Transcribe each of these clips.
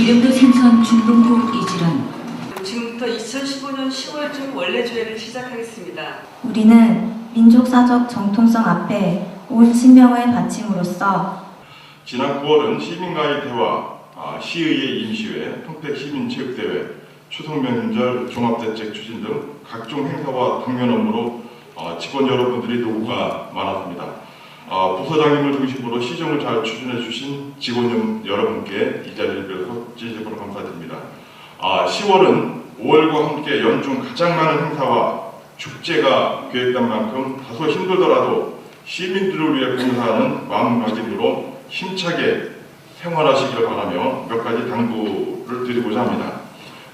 이름도 생선 중동국 이질은 지금부터 2015년 10월중 원래 주회를 시작하겠습니다. 우리는 민족사적 정통성 앞에 온 신명을 바침으로써 지난 9월은 시민과의 대화, 아, 시의회 임시회, 평택 시민체육대회, 추석명절 종합대책 추진 등 각종 행사와 당면 업무로 어, 직원 여러분들이 노고가 많았습니다. 어, 부서장님을 중심으로 시정을 잘 추진해 주신 직원 여러분께 이 자리를 빌어서 진심으로 감사드립니다. 아, 10월은 5월과 함께 연중 가장 많은 행사와 축제가 계획된 만큼 다소 힘들더라도 시민들을 위해 봉사하는 마음가짐으로 힘차게 생활하시기를 바라며 몇 가지 당부를 드리고자 합니다.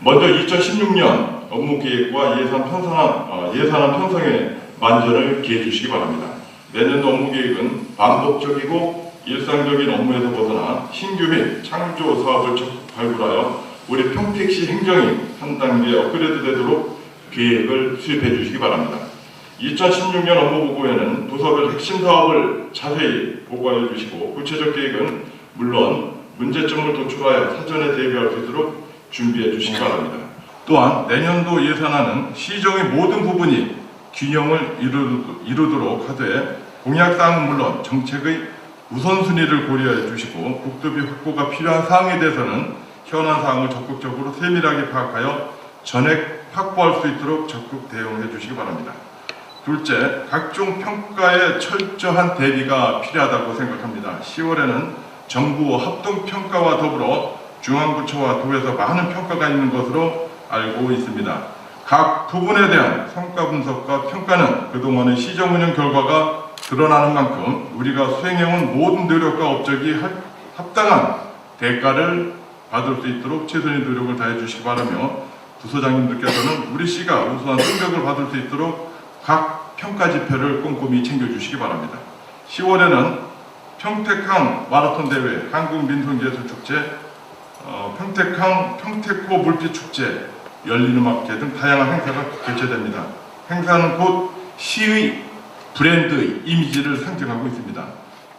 먼저 2016년 업무 계획과 예산 편성한 어, 예산안 편성에 만전을 기해 주시기 바랍니다. 내년도 업무 계획은 반복적이고 일상적인 업무에서 벗어나 신규 및 창조 사업을 발굴하여 우리 평택시 행정이 한 단계 업그레이드 되도록 계획을 수립해 주시기 바랍니다. 2016년 업무 보고에는 부서별 핵심 사업을 자세히 보고해 주시고 구체적 계획은 물론 문제점을 도출하여 사전에 대비할 수 있도록 준비해 주시기 바랍니다. 또한 내년도 예산안은 시정의 모든 부분이 균형을 이루, 이루도록 하되 공약 사항은 물론 정책의 우선순위를 고려해 주시고 국토비 확보가 필요한 사항에 대해서는 현안 사항을 적극적으로 세밀하게 파악하여 전액 확보할 수 있도록 적극 대응해 주시기 바랍니다. 둘째, 각종 평가에 철저한 대비가 필요하다고 생각합니다. 10월에는 정부 합동 평가와 더불어 중앙부처와 도에서 많은 평가가 있는 것으로 알고 있습니다. 각 부분에 대한 성과 분석과 평가는 그동안의 시정 운영 결과가 드러나는 만큼 우리가 수행해온 모든 노력과 업적이 할- 합당한 대가를 받을 수 있도록 최선의 노력을 다해 주시기 바라며 부서장님들께서는 우리 시가 우수한 성적을 받을 수 있도록 각 평가 지표를 꼼꼼히 챙겨주시기 바랍니다. 10월에는 평택항 마라톤 대회, 한국민속예술축제, 어, 평택항 평택호 물빛축제, 열린음악회 등 다양한 행사가 개최됩니다. 행사는 곧 시의 브랜드 이미지를 상징하고 있습니다.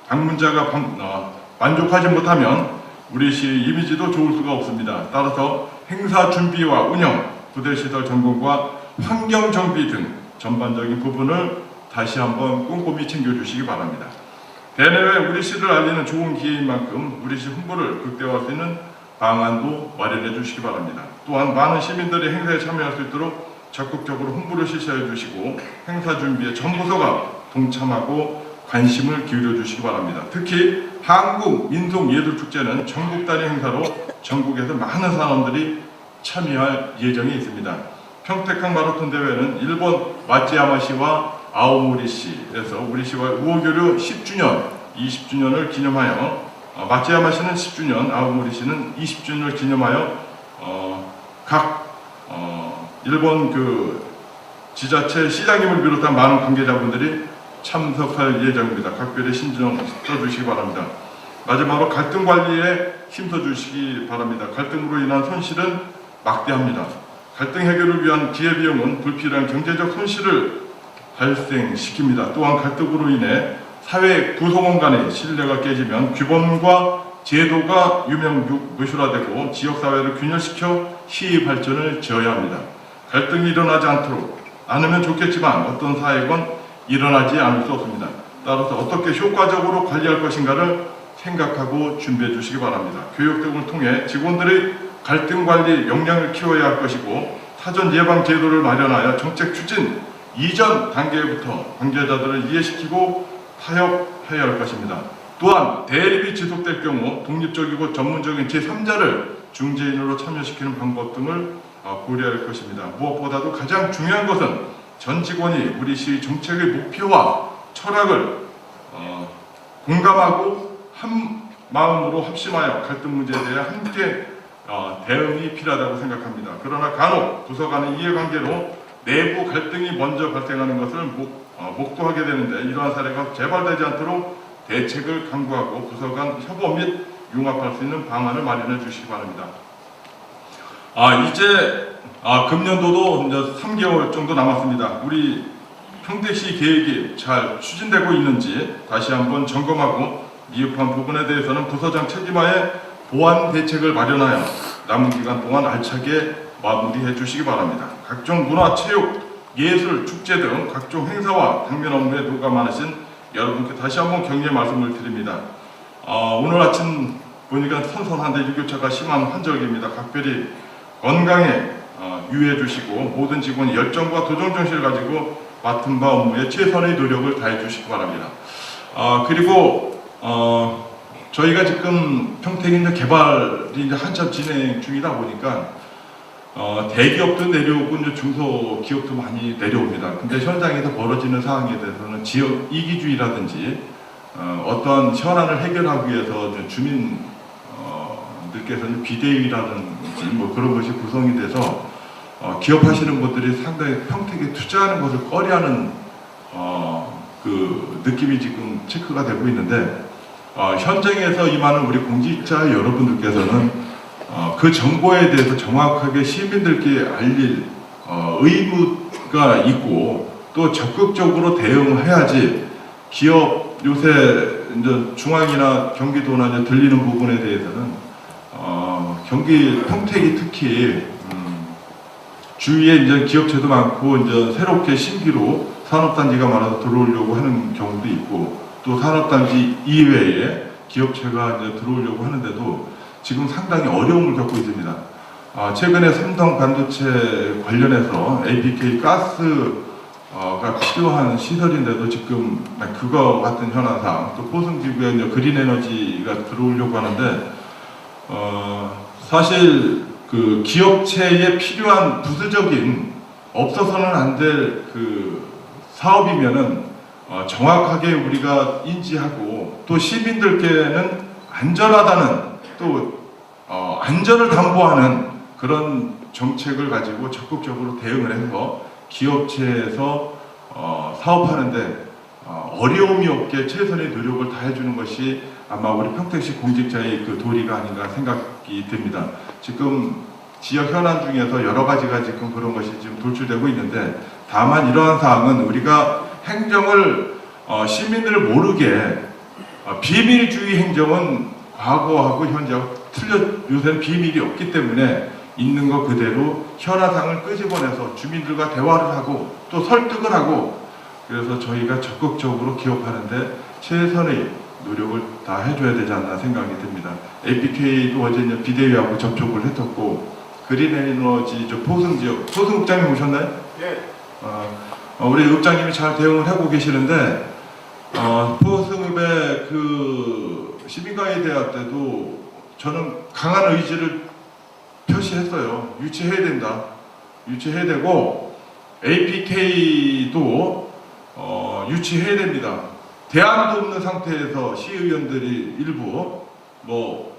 방문자가 방- 어, 만족하지 못하면 우리 시의 이미지도 좋을 수가 없습니다. 따라서 행사 준비와 운영, 부대 시설 점검과 환경 정비 등 전반적인 부분을 다시 한번 꼼꼼히 챙겨주시기 바랍니다. 대내외 우리 시를 알리는 좋은 기회인 만큼 우리 시 홍보를 극대화할 수 있는 방안도 마련해 주시기 바랍니다. 또한 많은 시민들이 행사에 참여할 수 있도록 적극적으로 홍보를 실시해 주시고 행사 준비에 전 부서가 동참하고 관심을 기울여 주시기 바랍니다. 특히 한국 민속 예술 축제는 전국 단위 행사로 전국에서 많은 사람들이 참여할 예정이 있습니다. 평택항 마라톤 대회는 일본 마찌야마시와 아오모리시에서 우리 시와 우호교류 10주년, 20주년을 기념하여 어, 마찌야마시는 10주년, 아오모리시는 20주년을 기념하여 어, 각 어, 일본 그 지자체 시장님을 비롯한 많은 관계자분들이 참석할 예정입니다. 각별히 신경 써주시기 바랍니다. 마지막으로 갈등 관리에 힘써 주시기 바랍니다. 갈등으로 인한 손실은 막대합니다. 갈등 해결을 위한 기회비용은 불필요한 경제적 손실을 발생시킵니다. 또한 갈등으로 인해 사회 구성원 간의 신뢰가 깨지면 규범과 제도가 유명무실화되고 지역사회를 균열시켜 시의 발전을 저해야 합니다. 갈등이 일어나지 않도록 않으면 좋겠지만 어떤 사회건 일어나지 않을 수 없습니다. 따라서 어떻게 효과적으로 관리할 것인가를 생각하고 준비해 주시기 바랍니다. 교육 등을 통해 직원들의 갈등 관리 역량을 키워야 할 것이고 사전 예방 제도를 마련하여 정책 추진 이전 단계부터 관계자들을 이해시키고 타협해야 할 것입니다. 또한 대립이 지속될 경우 독립적이고 전문적인 제3자를 중재인으로 참여시키는 방법 등을 어, 고려할 것입니다. 무엇보다도 가장 중요한 것은 전 직원이 우리 시 정책의 목표와 철학을 어, 공감하고 한 마음으로 합심하여 갈등 문제에 대해 함께 어, 대응이 필요하다고 생각합니다. 그러나 간혹 부서 간의 이해관계로 내부 갈등이 먼저 발생하는 것을 목도하게 되는데 이러한 사례가 재발되지 않도록 대책을 강구하고 부서 간 협업 및 융합할 수 있는 방안을 마련해 주시기 바랍니다. 아 이제 아, 금년도도 이제 3개월 정도 남았습니다. 우리 평택시 계획이 잘 추진되고 있는지 다시 한번 점검하고 미흡한 부분에 대해서는 부서장 책임하에 보완 대책을 마련하여 남은 기간 동안 알차게 마무리해 주시기 바랍니다. 각종 문화, 체육, 예술, 축제 등 각종 행사와 당면 업무에 도감하신 여러분께 다시 한번 격려의 말씀을 드립니다. 어, 오늘 아침 보니까 선선한데 일교차가 심한 환절기입니다. 각별히 건강에 어, 유의해 주시고 모든 직원이 열정과 도전 정신을 가지고 맡은 바 업무에 최선의 노력을 다해 주시기 바랍니다. 아 그리고 어, 저희가 지금 이제 개발이 이제 한참 진행 중이다 보니까 어, 대기업도 내려오고 이제 중소기업도 많이 내려옵니다. 근데 현장에서 벌어지는 상황에 대해서는 지역 이기주의라든지 어, 어떤 현안을 해결하기 위해서 이제 주민 어, 비대위라든지 뭐 그런 것이 구성이 돼서 어, 기업하시는 분들이 상당히 평택에 투자하는 것을 꺼려하는 어, 그 느낌이 지금 체크가 되고 있는데 어, 현장에서 임하는 우리 공직자 여러분들께서는 어, 그 정보에 대해서 정확하게 시민들께 알릴 어, 의무가 있고 또 적극적으로 대응해야지 기업 요새 이제 중앙이나 경기도나 이제 들리는 부분에 대해서는 어, 경기 평택이 특히 음, 주위에 이제 기업체도 많고 이제 새롭게 신기로 산업단지가 많아서 들어오려고 하는 경우도 있고 또 산업단지 이외에 기업체가 이제 들어오려고 하는데도 지금 상당히 어려움을 겪고 있습니다. 아, 최근에 삼성 반도체 관련해서 APK 가스가 필요한 시설인데도 지금 그거 같은 현황상 또 포승지구에 이제 그린 에너지가 들어오려고 하는데 어, 사실 그 기업체에 필요한 부수적인 없어서는 안 될 그 사업이면은 어, 정확하게 우리가 인지하고 또 시민들께는 안전하다는 또 어, 안전을 담보하는 그런 정책을 가지고 적극적으로 대응을 해서 기업체에서 어, 사업하는데 어, 어려움이 없게 최선의 노력을 다해주는 것이 아마 우리 평택시 공직자의 그 도리가 아닌가 생각이 듭니다. 지금 지역 현안 중에서 여러 가지가 지금 그런 것이 지금 돌출되고 있는데 다만 이러한 사항은 우리가 행정을 어, 시민들 모르게 어, 비밀주의 행정은 과거하고 현재하고 틀려 요새는 비밀이 없기 때문에 있는 거 그대로 현안상을 끄집어내서 주민들과 대화를 하고 또 설득을 하고 그래서 저희가 적극적으로 기업하는데 최선의 노력을 다 해줘야 되지 않나 생각이 듭니다. APK도 어제 이제 비대위하고 접촉을 했었고 그린 에너지 저 포승 지역 포승 읍장님 오셨나요? 예. 어, 어, 우리 읍장님이 잘 대응을 하고 계시는데 어, 포승읍의 그 시민가에 대학 때도 저는 강한 의지를 표시했어요. 유치해야 된다. 유치해야 되고 APK도 어, 유치해야 됩니다. 대안도 없는 상태에서 시의원들이 일부 뭐,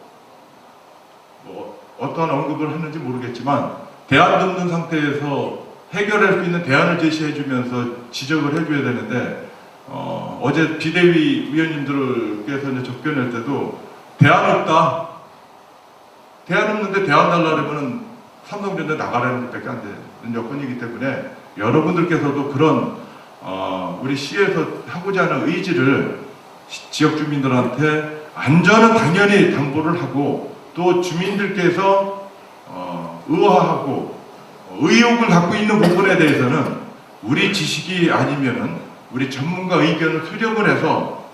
뭐 어떠한 언급을 했는지 모르겠지만 대안도 없는 상태에서 해결할 수 있는 대안을 제시해 주면서 지적을 해줘야 되는데 어, 어제 비대위 위원님들께서 이제 접견할 때도 대안 없다. 대안 없는데 대안 달라면 삼성전자 나가라는 것밖에 안 되는 여건이기 때문에 여러분들께서도 그런 어, 우리 시에서 하고자 하는 의지를 시- 지역 주민들한테 안전은 당연히 당부를 하고 또 주민들께서 어, 의아하고 어, 의혹을 갖고 있는 부분에 대해서는 우리 지식이 아니면은 우리 전문가 의견을 수렴을 해서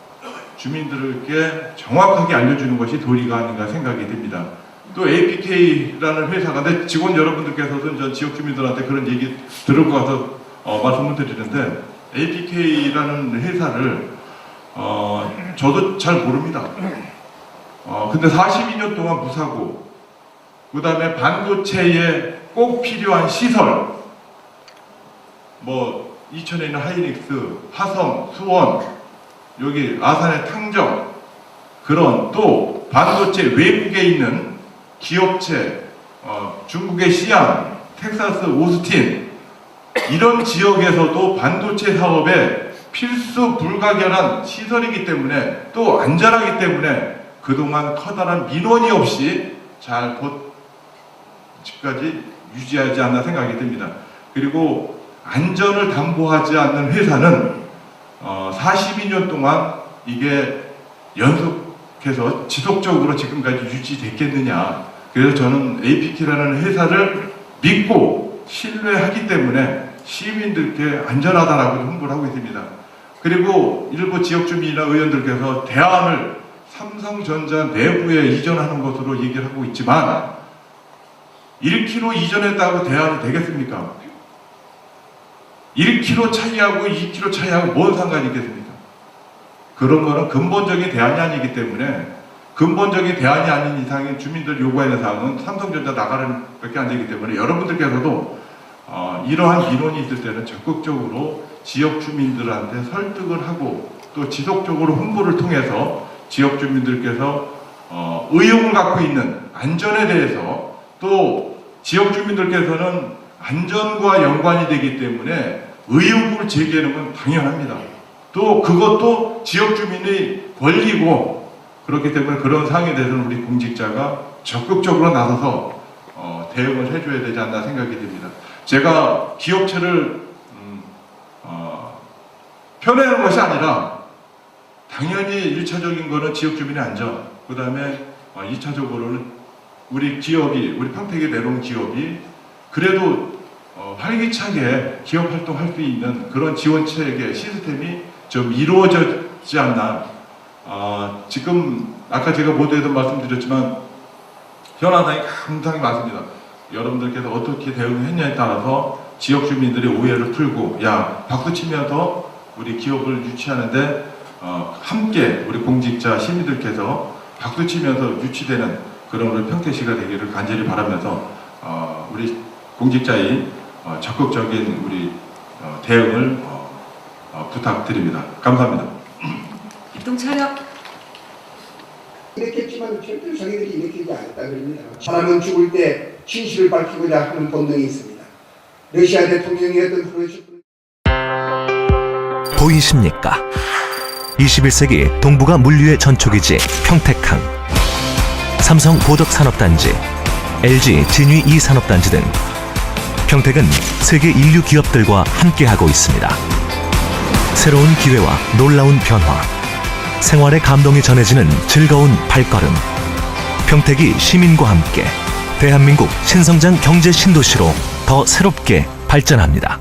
주민들에게 정확하게 알려주는 것이 도리가 아닌가 생각이 듭니다. 또 APK라는 회사가 내 직원 여러분들께서도 전 지역 주민들한테 그런 얘기 들을 것 같아서 어, 말씀을 드리는데 APK라는 회사를 어, 저도 잘 모릅니다. 어, 근데 42년 동안 무사고 그 다음에 반도체에 꼭 필요한 시설 뭐 이천에 있는 하이닉스, 화성, 수원 여기 아산의 탕정 그런 또 반도체 외국에 있는 기업체 어, 중국의 시안, 텍사스 오스틴 이런 지역에서도 반도체 사업에 필수 불가결한 시설이기 때문에 또 안전하기 때문에 그동안 커다란 민원이 없이 잘 곧 지금까지 유지하지 않나 생각이 듭니다. 그리고 안전을 담보하지 않는 회사는 어, 42년 동안 이게 연속 시민들께서 지속적으로 지금까지 유지됐겠느냐. 그래서 저는 APT라는 회사를 믿고 신뢰하기 때문에 시민들께 안전하다라고 홍보를 하고 있습니다. 그리고 일부 지역 주민이나 의원들께서 대안을 삼성전자 내부에 이전하는 것으로 얘기를 하고 있지만 1km 이전했다고 대안이 되겠습니까? 1km 차이하고 2km 차이하고 뭔 상관이 있겠습니까? 그런 거는 근본적인 대안이 아니기 때문에 근본적인 대안이 아닌 이상의 주민들 요구하는 사항은 삼성전자 나가는 밖에 안 되기 때문에 여러분들께서도 어, 이러한 민원이 있을 때는 적극적으로 지역 주민들한테 설득을 하고 또 지속적으로 홍보를 통해서 지역 주민들께서 어, 의욕을 갖고 있는 안전에 대해서 또 지역 주민들께서는 안전과 연관이 되기 때문에 의혹을 제기하는 건 당연합니다. 또 그것도 지역 주민의 권리고 그렇기 때문에 그런 사항에 대해서는 우리 공직자가 적극적으로 나서서 어, 대응을 해줘야 되지 않나 생각이 듭니다. 제가 기업체를 음, 어, 편애하는 것이 아니라 당연히 1차적인 거는 지역 주민의 안전, 그 다음에 2차적으로는 우리 기업이, 우리 평택에 내놓은 기업이 그래도 어, 활기차게 기업 활동할 수 있는 그런 지원 체계 시스템이 좀 이루어졌지 않나. 아, 지금 아까 제가 모두에도 말씀드렸지만 현안상이 상당히 많습니다. 여러분들께서 어떻게 대응했냐에 따라서 지역 주민들의 오해를 풀고 야 박수 치면서 우리 기업을 유치하는데 어, 함께 우리 공직자 시민들께서 박수 치면서 유치되는 그런 우리 평택시가 되기를 간절히 바라면서 어, 우리 공직자의 어, 적극적인 우리 어, 대응을 어, 어, 부탁드립니다. 감사합니다. 입동 차렷. 이랬겠지만 절대로 자기들이 일으키지 않았다 그럽니다. 사람은 죽을 때 진실을 밝히고자 하는 본능이 있습니다. 러시아 대통령이었던 프로슈프 보이십니까? 21세기 동북아 물류의 전초기지 평택항, 삼성 보덕산업단지, LG 진위 2산업단지 등 평택은 세계 인류 기업들과 함께하고 있습니다. 새로운 기회와 놀라운 변화, 생활의 감동이 전해지는 즐거운 발걸음. 평택이 시민과 함께 대한민국 신성장 경제 신도시로 더 새롭게 발전합니다.